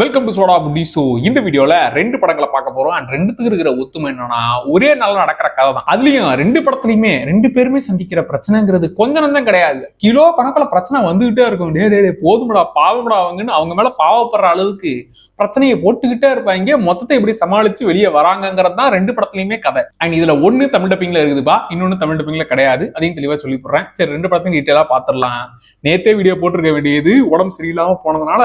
Welcome to soda Putti so இந்த வீடியோவில் ரெண்டு படங்களை பார்க்க போறோம். அண்ட் ரெண்டுத்துக்கு இருக்கிற ஒத்துமை என்னன்னா ஒரே நாள் நடக்கிற கதை தான். அதுலயும் ரெண்டு படத்துலையுமே ரெண்டு பேருமே சந்திக்கிற பிரச்சனைங்கிறது கொஞ்ச நஞ்சம் கிடையாது. கிலோ கணக்கில் பிரச்சனை வந்துகிட்டே இருக்கும். டே டே போதுமடா பாவமடா அவங்கன்னு அவங்க மேல பாவப்படுற அளவுக்கு பிரச்சனையை போட்டுக்கிட்டே இருப்பாங்க. மொத்தத்தை எப்படி சமாளிச்சு வெளியே வராங்கங்கிறது தான் ரெண்டு படத்துலையுமே கதை. அண்ட் இதுல ஒன்று தமிழ் டப்பிங்ல இருக்குதுப்பா இன்னொன்னு தமிழ் டப்பிங்ல கிடையாது. அதையும் தெளிவாக சொல்லி போடுறேன். சரி ரெண்டு படத்தையும் டீட்டெயிலாக பாத்துடலாம் நேத்தே வீடியோ போட்டிருக்க வேண்டியது. உடம்பு சரியில்லாமல் போனதுனால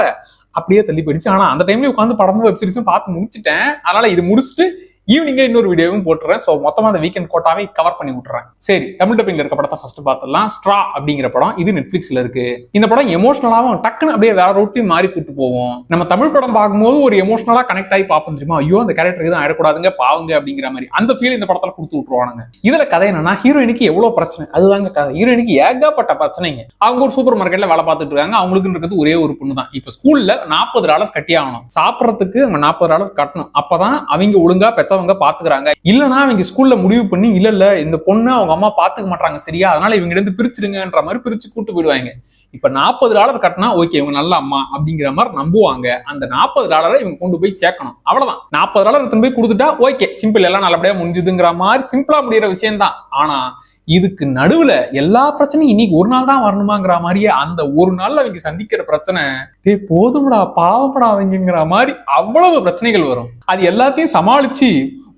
அப்படியே தள்ளி போயிடுச்சு. ஆனா அந்த டைம்ல உட்காந்து படமும் வெப்சீரிஸும் பார்த்து முடிச்சிட்டேன். அதனால இது முடிச்சுட்டு ஈவினிங்கே இன்னொரு வீடியோவும் போட்டுறேன். ஸோ மொத்தமாக அந்த வீக்கெண்ட் கோட்டாவே கவர் பண்ணி விட்டுறேன். சரி தமிழ் டப்பிங்ல இருக்க படத்தை ஃபர்ஸ்ட் பார்த்துலாம் ஸ்ட்ரா அப்படிங்கிற படம் இது நெட்ஃபிளிக்ஸ்ல இருக்கு. இந்த படம் எமோஷனலாவும் டக்குன்னு அப்படியே வேற ரூட்லையும் மாறி கூட்டு போவோம் நம்ம தமிழ் படம் பார்க்கும்போது ஒரு எமோஷனலா கனெக்ட் ஆகி பார்ப்போம் தெரியுமா? ஐயோ அந்த கேரக்டர் எதுவும் ஆயிடக்கூடாதுங்க பாவங்க அப்படிங்கிற மாதிரி. அந்த ஃபீல் இந்த படத்துல கொடுத்து விட்டுருவானுங்க. இதுல கதை என்னன்னா ஹீரோயினுக்கு எவ்வளவு பிரச்சனை? அதுதாங்க கதை. ஹீரோயினுக்கு ஏகப்பட்ட பிரச்சனைங்க. அவங்க ஒரு சூப்பர் மார்க்கெட்ல வேலை பார்த்துட்டு இருக்காங்க. அவங்களுக்கு இருக்கிறது ஒரே ஒரு பொண்ணு தான் இப்ப ஸ்கூல்ல நாற்பது டாலர் கட்டி ஆகணும் சாப்பிட்றதுக்கு அவங்க நாற்பது டாலர் கட்டணும். அப்பதான் அவங்க ஒழுங்கா பெத்தவங்க பாத்துக்கிறாங்க. இல்லைன்னா அவங்க ஸ்கூல்ல முடிவு பண்ணி இல்ல இல்ல இந்த பொண்ணு அவங்க அம்மா பாத்துக்க மாட்டாங்க சரியா? அதனால இவங்க இருந்து பிரிச்சிருங்கன்ற மாதிரி பிரிச்சு கூட்டு போயிடுவாங்க. இப்ப நாற்பது டாலர் கட்டினா ஓகே இவங்க நல்ல அம்மா அப்படிங்கிற மாதிரி நம்புவாங்க. அந்த நாற்பது டாலரை இவங்க கொண்டு போய் சேர்க்கணும். அவ்வளவுதான். நாற்பது டாலர் எடுத்துன்னு போய் கொடுத்துட்டா ஓகே சிம்பிள் எல்லாம் நல்லபடியா முடிஞ்சுதுங்கிற மாதிரி சிம்பிளா முடியிற விஷயம் தான் ஆனா இதுக்கு நடுவுல எல்லா பிரச்சனையும் இன்னைக்கு ஒரு நாள் தான் வரணுமாங்கிற மாதிரியே அந்த ஒரு நாள்ல அவங்க சந்திக்கிற பிரச்சனை டே போதும்டா பாவப்படா அவங்கிற மாதிரி அவ்வளவு பிரச்சனைகள் வரும். அது எல்லாத்தையும் சமாளிச்சு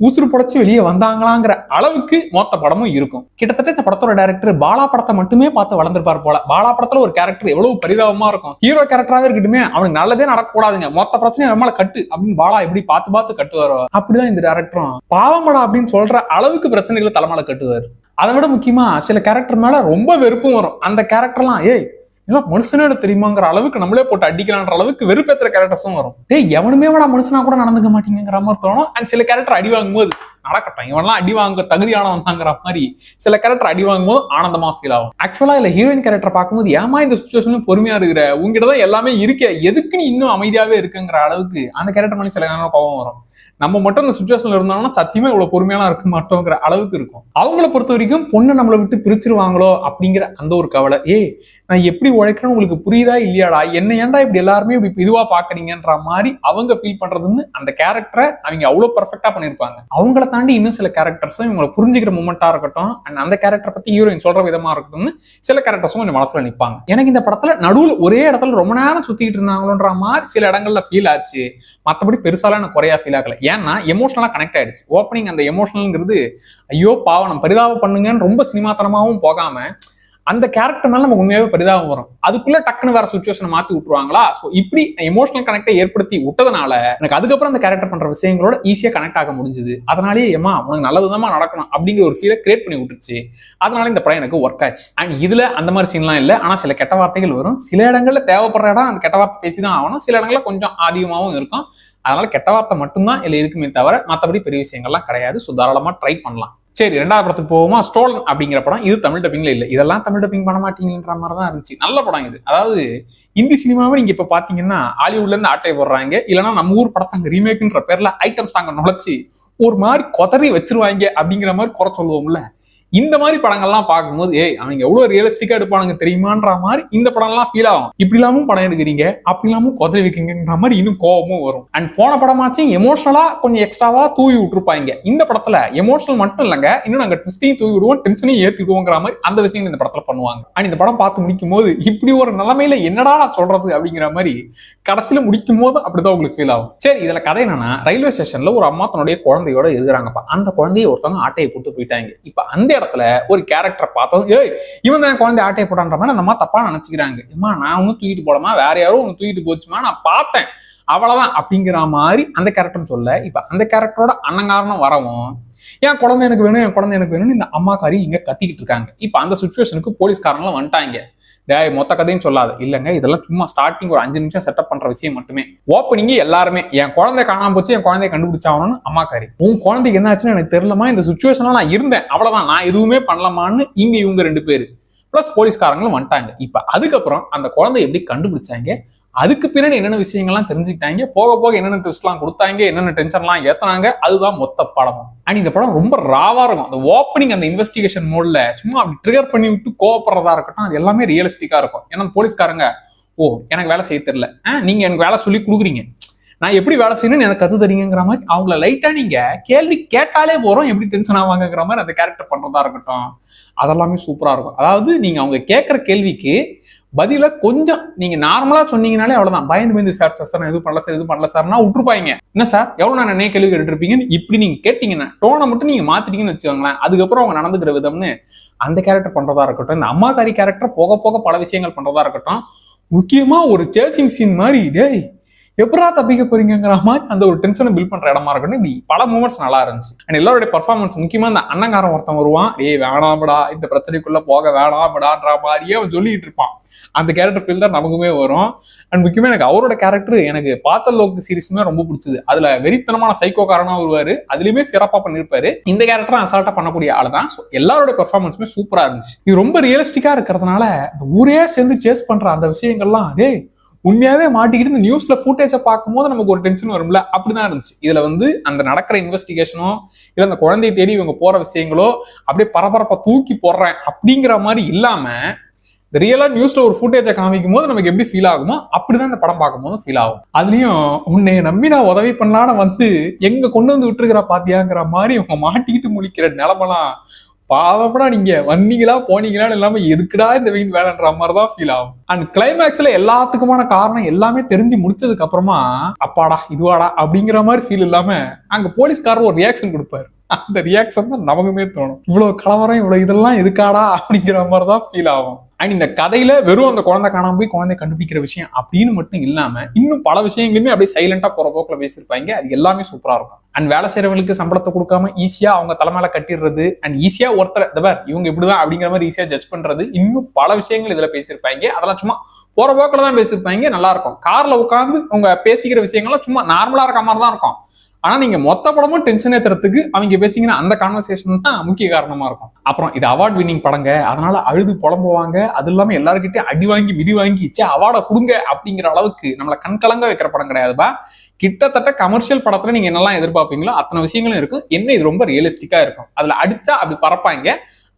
உசுறு புடைச்சு வெளியே வந்தாங்களாங்கிற அளவுக்கு மொத்த படமும் இருக்கும். கிட்டத்தட்ட இந்த படத்தோட டேரக்டர் பாலா படத்தை மட்டுமே பார்த்து வளர்ந்துருப்பார் போல. பாலா படத்துல ஒரு கேரக்டர் எவ்வளவு பரிதாபமா இருக்கும். ஹீரோ கேரக்டராவே இருக்கட்டுமே அவனுக்கு நல்லதே நடக்கக்கூடாதுங்க. மொத்த பிரச்சனையும் நம்மள கட்டு அப்படின்னு பாலா எப்படி பார்த்து பார்த்து கட்டுவாரோ அப்படிதான் இந்த டேரக்டரும் பாவமடா அப்படின்னு சொல்ற அளவுக்கு பிரச்சனைகளை தலைமையில கட்டுவார். அதை விட முக்கியமா சில கேரக்டர் மேல ரொம்ப வெறுப்பும் வரும். அந்த கேரக்டர்லாம் ஏய் எல்லாம் மனுஷனோட தெரியுமாங்கிற அளவுக்கு நம்மளே போட்டு அடிக்கலான்ற அளவுக்கு வெறுப்பேற்ற கேரக்டர்ஸும் வரும். டேய் எவனுமே விட மனுஷனா கூட நடந்துக்க மாட்டீங்கிற மாதிரி தோணும். அண்ட் சில கேரக்டர் அடி வாங்கும்போது நடக்கட்டும் இவன்லாம் அடி வாங்க தகுதியானவன் தாங்கிற மாதிரி சில கேரக்டர் அடி வாங்கும்போது ஆனந்தமா ஃபீல் ஆகும். ஆக்சுவலா இல்ல ஹீரோயின் கேரக்டர் பார்க்கும்போது ஏமா இந்த சுச்சுவேஷன்ல பொறுமையா இருக்கிற? உங்ககிட்ட தான் எல்லாமே இருக்க. எதுக்கு நீ இன்னும் அமைதியாவே இருக்குங்கிற அளவுக்கு அந்த கேரக்டர் மேலே சில நேரம் கோபம் வரும். நம்ம மட்டும் இந்த சுச்சுவேஷன்ல இருந்தாங்கன்னா சத்தியமா இவ்வளவு பொறுமையாலாம் இருக்க மாட்டோங்கிற அளவுக்கு இருக்கும். அவங்கள பொறுத்த வரைக்கும் பொண்ணை நம்மளை விட்டு பிரிச்சிருவாங்களோ அப்படிங்கிற அந்த ஒரு கவலை. ஏ நான் எப்படி உழைக்கிறேன்னு உங்களுக்கு புரியுதா இல்லையாடா? என்ன ஏன்டா இப்படி எல்லாருமே இப்படி இதுவா பாக்குறீங்கன்ற மாதிரி அவங்க ஃபீல் பண்றதுன்னு அந்த கேரக்டரை அவங்க அவ்வளவு பர்ஃபெக்டா பண்ணிருப்பாங்க அவங்கள தாண்டி இன்னும் சில கேரக்டர்ஸும் இவங்களை புரிஞ்சுக்கிற மூமெண்ட்டாக இருக்கட்டும் அண்ட் அந்த கேரக்டர் பற்றி ஹீரோயின் சொல்கிற விதமாக இருக்கட்டும்னு சில கேரக்டர்ஸும் கொஞ்சம் மனசில் நிற்பாங்க எனக்கு இந்த படத்தில் நடுவில் ஒரே இடத்துல ரொம்ப நேரம் சுற்றிக்கிட்டு இருந்தாங்களோன்ற மாதிரி சில இடங்கள்ல ஃபீல் ஆச்சு. மற்றபடி பெருசாலாம் எனக்கு குறையா ஃபீல் ஆகலை. ஏன்னா எமோஷனலாக கனெக்ட் ஆயிடுச்சு. ஓப்பனிங் அந்த எமோஷனல்ங்கிறது ஐயோ பாவனம் பரிதாபம் பண்ணுங்கன்னு ரொம்ப சினிமாத்தனமாகவும் போகாமல் அந்த கேரக்டர் மேல நம்ம உண்மையாவே பரிதாபம் வரும். அதுக்குள்ள டக்குன்னு வேற சுச்சுவேஷனை மாத்தி விட்டுருவாங்களா? ஸோ இப்படி எமோஷனல் கனெக்டை ஏற்படுத்தி விட்டதுனால எனக்கு அதுக்கப்புறம் அந்த கேரக்டர் பண்ற விஷயங்களோட ஈஸியா கனெக்ட் ஆக முடிஞ்சது. அதனாலேயே ஏமா உனக்கு நல்ல விதமா நடக்கணும் அப்படிங்கிற ஒரு ஃபீலை கிரியேட் பண்ணி விட்டுருச்சு. அதனால இந்த படம் எனக்கு ஒர்க் ஆச்சு. அண்ட் இதுல அந்த மாதிரி சீன்லாம் இல்லை. ஆனா சில கெட்ட வார்த்தைகள் வரும். சில இடங்கள்ல தேவைப்படுற இடம் அந்த கெட்ட வார்த்தை பேசி தான் ஆகணும். சில இடங்கள்ல கொஞ்சம் அதிகமாகவும் இருக்கும். அதனால கெட்ட வார்த்தை மட்டும்தான் இல்லை இருக்குமே தவிர மற்றபடி பெரிய விஷயங்கள்லாம் கிடையாது. ஸோ தாராளமாக ட்ரை பண்ணலாம். சரி ரெண்டாவது படத்துக்கு போவோமா? ஸ்டோலன் அப்படிங்கிற படம். இது தமிழ் டப்பிங்ல இல்லை. இதெல்லாம் தமிழ் டப்பிங் பண்ண மாட்டீங்கன்ற மாதிரி தான் இருந்துச்சு. நல்ல படம் இது. அதாவது இந்தி சினிமாவை நீங்க இப்ப பாத்தீங்கன்னா ஹாலிவுட்ல இருந்து ஆட்டை போடுறாங்க. இல்லைன்னா நம்ம ஊர் படத்தை அங்க ரீமேக்ன்ற பேர்ல ஐட்டம் சாங்க நுழைச்சு ஒரு மாதிரி கொதறி வச்சிருவாங்க அப்படிங்கிற மாதிரி குறை சொல்லுவோம்ல. இந்த மாதிரி படங்கள்லாம் பார்க்கும்போது ஏய் அவங்க எவ்வளவு ரியலிஸ்டிக்கா எடுப்பானுங்க தெரியுமான்ற மாதிரி இந்த படம்லாம் ஃபீல் ஆகும். இப்படி இல்லாமும் படம் எடுக்கிறீங்க அப்படி இல்லாமும் கொதறி வைக்கிங்கன்ற மாதிரி இன்னும் கோபமும் வரும். அண்ட் போன படமாச்சும் எமோஷனலா கொஞ்சம் எக்ஸ்ட்ராவா தூவி விட்டுருப்பாங்க. இந்த படத்துல எமோஷனல் மட்டும் இல்லைங்க இன்னும் நாங்க ட்விஸ்டையும் தூவி விடுவோம் டென்ஷனையும் ஏத்திடுவோங்கிற மாதிரி அந்த விஷயங்கள் இந்த படத்துல பண்ணுவாங்க. அண்ட் இந்த படம் பார்த்து முடிக்கும் போது இப்படி ஒரு நிலைமையில என்னடா நான் சொல்றது அப்படிங்கிற மாதிரி கடைசியில முடிக்கும் போது அப்படிதான் உங்களுக்கு ஃபீல் ஆகும். சரி இதுல கதை என்னன்னா ரயில்வே ஸ்டேஷன்ல ஒரு அம்மா தன்னுடைய குழந்தையோட எழுதுறாங்கப்பா. அந்த குழந்தைய ஒருத்தவங்க ஆட்டையை போட்டு போயிட்டாங்க. இப்ப அந்த இடத்துல ஒரு கேரக்டரை பார்த்ததும் ஏய் இவன் தான் குழந்தை ஆட்டையை போட்டான்ற மாதிரி அந்த அம்மா தப்பா நினைச்சுக்கிறாங்க. ஏமா நான் ஒன்னும் தூக்கிட்டு போலமா வேற யாரும் ஒன்று தூக்கிட்டு போச்சுமா நான் பார்த்தேன். அவ்வளவுதான் அப்படிங்கிற மாதிரி அந்த கேரக்டர் சொல்ல இப்ப அந்த கேரக்டரோட அன்னங்காரணம் வரவும் என் குழந்தை எனக்கு வேணும் என் குழந்தை எனக்கு வேணும்னு இந்த அம்மாக்காரி இங்க கத்திக்கிட்டு இருக்காங்க. இப்போ அந்த சுச்சுவேஷனுக்கு போலீஸ்காரங்களும் வந்துட்டாங்க. டே மொத்த கதையும் சொல்லாது. இல்லைங்க இதெல்லாம் சும்மா ஸ்டார்டிங் ஒரு அஞ்சு நிமிஷம் செட்டப் பண்ற விஷயம் மட்டுமே. ஓப்பனிங் எல்லாருமே. என் குழந்தை காணாம போச்சு என் குழந்தைய கண்டுபிடிச்சாகணும்னு அம்மாக்காரி உன் குழந்தைக்கு என்ன ஆச்சுன்னு எனக்கு தெரியலமா இந்த சுச்சுவேஷன்ல நான் இருந்தேன். அவ்வளவுதான். நான் எதுவுமே பண்ணலாமான்னு இங்க இவங்க ரெண்டு பேரு. பிளஸ் போலீஸ்காரங்களும் வந்துட்டாங்க. இப்ப அதுக்கப்புறம் அந்த குழந்தை எப்படி கண்டுபிடிச்சாங்க? அதுக்கு பின்னாடி என்னென்ன விஷயங்கள்லாம் தெரிஞ்சுக்கிட்டாங்க போக போக என்னென்ன ட்விஸ்ட்லாம் கொடுத்தாங்க என்னென்ன டென்ஷன்லாம் ஏத்துனாங்க அதுதான் மொத்த படமும். அண்ட் இந்த படம் ரொம்ப ராவா இருக்கும். அந்த ஓப்பனிங் அந்த இன்வெஸ்டிகேஷன் மோட்ல சும்மா அப்படி ட்ரிகர் பண்ணி விட்டு கோவப்படுறதா இருக்கட்டும் அது எல்லாமே ரியலிஸ்டிக்கா இருக்கும். ஏன்னா போலீஸ்காரங்க ஓ எனக்கு வேலை செய்ய தெரியல. ஆ, நீங்க எனக்கு வேலை சொல்லி கொடுக்குறீங்க. நான் எப்படி வேலை செய்யணும்னு எனக்கு கத்து தரீங்கிற மாதிரி அவங்கள லைட்டா நீங்க கேள்வி கேட்டாலே போறோம் எப்படி டென்ஷன் ஆவாங்கிற மாதிரி அந்த கேரக்டர் பண்றதா இருக்கட்டும். அதெல்லாமே சூப்பரா இருக்கும். அதாவது நீங்க அவங்க கேட்குற கேள்விக்கு பதில கொஞ்சம் நீங்க நார்மலா சொன்னீங்கனாலே அவ்வளவுதான். பயந்து பயந்து சார் சார் சார் நான் எதுவும் பண்ணல சார் எதுவும் பண்ணல சார்னா விட்டுருப்பாங்க என்ன சார் எவ்வளவு நான் என்ன கேள்வி கேட்டுருப்பீங்கன்னு இப்படி நீங்க கேட்டீங்கன்னா டோனை மட்டும் நீங்க மாத்திட்டீங்கன்னு வச்சுக்கோங்களேன் அதுக்கப்புறம் அவங்க நடந்துக்கிற விதம்னு அந்த கேரக்டர் பண்றதா இருக்கட்டும் இந்த அம்மாக்காரி கேரக்டர் போக போக பல விஷயங்கள் பண்றதா இருக்கட்டும் முக்கியமா ஒரு சேசிங் சீன் மாதிரி டேய் எப்படா தப்பிக்க போறீங்கிற மாதிரி அந்த ஒரு டென்ஷனை பில்ட் பண்ற இடமா இருக்கணும் இப்படி பல மூமெண்ட்ஸ் நல்லா இருந்துச்சு. அண்ட் எல்லாருடைய பர்ஃபார்மன்ஸ் முக்கியமா அந்த அண்ணங்காரன் ஒருத்தன் வருவான். ஏய் வேணாம்டா இந்த பிரச்சனைக்குள்ள போக வேணாம்டான்ற மாதிரியே அவன் சொல்லிட்டு இருப்பான். அந்த கேரக்டர் ஃபீல் தான் நமக்குமே வரும். அண்ட் முக்கியமா எனக்கு அவரோட கேரக்டர் எனக்கு பார்த்த லோக்கு சீரிஸுமே ரொம்ப பிடிச்சது. அதுல வெறித்தனமான சைக்கோக்காரனா வருவாரு. அதுலயுமே சிறப்பா பண்ணிருப்பாரு. இந்த கேரக்டர் அசால்ட்டா பண்ணக்கூடிய ஆள் தான் ஸோ எல்லாரோட பெர்ஃபார்மன்ஸுமே சூப்பரா இருந்துச்சு. இது ரொம்ப ரியலிஸ்டிக்கா இருக்கிறதுனால ஊரே சேர்ந்து சேஸ் பண்ற அந்த விஷயங்கள்லாம் டேய் உண்மையாவே மாட்டிக்கிட்டு இந்த நியூஸ்ல ஃபுட்டேஜை பார்க்கும்போது நமக்கு ஒரு டென்ஷன் வரும்ல? அப்படிதான் இருந்துச்சு. இதுல வந்து அந்த நடக்கிற இன்வெஸ்டிகேஷனோ இல்ல அந்த குழந்தையை தேடி இவங்க போற விஷயங்களோ அப்படியே பரபரப்பா தூக்கி போடுறேன் அப்படிங்கிற மாதிரி இல்லாம இந்த ரியலா நியூஸ்ல ஒரு ஃபுட்டேஜை காமிக்கும் போது நமக்கு எப்படி ஃபீல் ஆகுமோ அப்படிதான் இந்த படம் பார்க்கும்போது ஃபீல் ஆகும். அதுலயும் உன்னை நம்பி நான் உதவி பண்ணலான்னு வந்து எங்க கொண்டு வந்து விட்டுருக்கிற பாத்தியாங்கிற மாதிரி இவங்க மாட்டிக்கிட்டு முழிக்கிற நிலமெல்லாம் பாவப்படா நீங்க. வந்தீங்களா போனீங்களான்னு இல்லாம எதுக்குடா இந்த வீண் வேலைன்ற மாதிரி தான் ஃபீல் ஆகும் அண்ட் கிளைமேக்ஸ்ல எல்லாத்துக்குமான காரணம் எல்லாமே தெரிஞ்சு முடிச்சதுக்கு அப்புறமா அப்பாடா இதுவாடா அப்படிங்கிற மாதிரி ஃபீல் இல்லாம அங்க போலீஸ்காரர் ஒரு ரியாக்ஷன் கொடுப்பாரு. அந்த ரியாக்ஷன் தான் நமக்குமே தோணும். இவ்வளவு கலவரம் இவ்வளவு இதெல்லாம் எதுக்காடா அப்படிங்கிற மாதிரி தான் ஃபீல் ஆகும். அண்ட் இந்த கதையில வெறும் அந்த குழந்தை காணாம போய் குழந்தை கண்டுபிடிக்கிற விஷயம் அப்படின்னு மட்டும் இல்லாம இன்னும் பல விஷயங்களுமே அப்படியே சைலண்டா போற போக்குல பேசியிருப்பாங்க. அது எல்லாமே சூப்பரா இருக்கும். அண்ட் வேலை செய்யறவங்களுக்கு சம்பளத்தை கொடுக்காம ஈஸியா அவங்க தலைமையில கட்டிடுறது அண்ட் ஈஸியா ஒருத்தர் இந்த இவங்க இப்படிதான் அப்படிங்கிற மாதிரி ஈஸியா ஜட்ஜ் பண்றது இன்னும் பல விஷயங்கள் இதுல பேசியிருப்பாங்க. அதெல்லாம் சும்மா போற போக்குல தான் பேசியிருப்பாங்க. நல்லா இருக்கும். கார்ல உட்காந்து அவங்க பேசிக்கிற விஷயங்கள்லாம் சும்மா நார்மலா இருக்க மாதிரி தான் இருக்கும். ஆனா நீங்க மொத்த படமும் டென்ஷன் ஏத்துறதுக்கு அவங்க பேசிங்கன்னா அந்த கான்வர்சேஷன் தான் முக்கிய காரணமா இருக்கும். அப்புறம் இது அவார்ட் வின்னிங் படங்க. அதனால அழுது புலம்புவாங்க. அது இல்லாம எல்லாருக்கிட்டையும் அடி வாங்கி மிதி வாங்கி சே அவார்டை கொடுங்க அப்படிங்கிற அளவுக்கு நம்மளை கண்கலங்க வைக்கிற படம் கிடையாதுப்பா கிட்டத்தட்ட கமர்ஷியல் படத்துல நீங்க என்னெல்லாம் எதிர்பார்ப்பீங்களோ அத்தனை விஷயங்களும் இருக்கும். என்ன இது ரொம்ப ரியலிஸ்டிக்கா இருக்கும்? அதுல அடிச்சா அப்படி பறப்பாங்க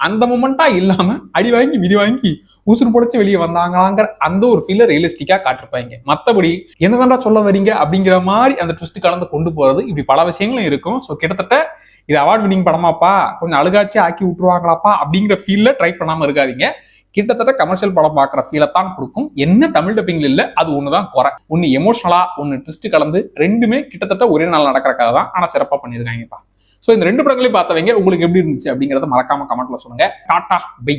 அந்த மொமெண்டா இல்லாம அடி வாங்கி மிதி வாங்கி உசுறு புடைச்சு வெளியே வந்தாங்களாங்கிற அந்த ஒரு ஃபீல ரியலிஸ்டிக்கா காட்டிருப்பாங்க. மத்தபடி என்னதான்டா சொல்ல வரீங்க அப்படிங்கிற மாதிரி அந்த ட்விஸ்ட் கலந்து கொண்டு போறது இப்படி பல விஷயங்களும் இருக்கும். ஸோ கிட்டத்தட்ட இது அவார்ட் வினிங் படமாப்பா கொஞ்சம் அழுகாச்சி ஆக்கி விட்டுருவாங்களாப்பா அப்படிங்கிற ஃபீல்ல ட்ரை பண்ணாம இருக்காதீங்க. கிட்டத்தட்ட கமர்ஷியல் படம் பார்க்குற ஃபீலை தான் கொடுக்கும். என்ன தமிழ் டப்பிங்ல இல்ல அது ஒண்ணுதான் குறை. ஒன்னு எமோஷனலா ஒன்னு ட்விஸ்ட் கலந்து ரெண்டுமே கிட்டத்தட்ட ஒரே நாள் நடக்கிற கதை தான் ஆனா சிறப்பா பண்ணியிருக்காங்கப்பா. ஸோ இந்த ரெண்டு படங்களையும் பார்த்தவங்க உங்களுக்கு எப்படி இருந்துச்சு அப்படிங்கறத மறக்காம கமெண்ட்ல சொல்லுங்க. Tata bye.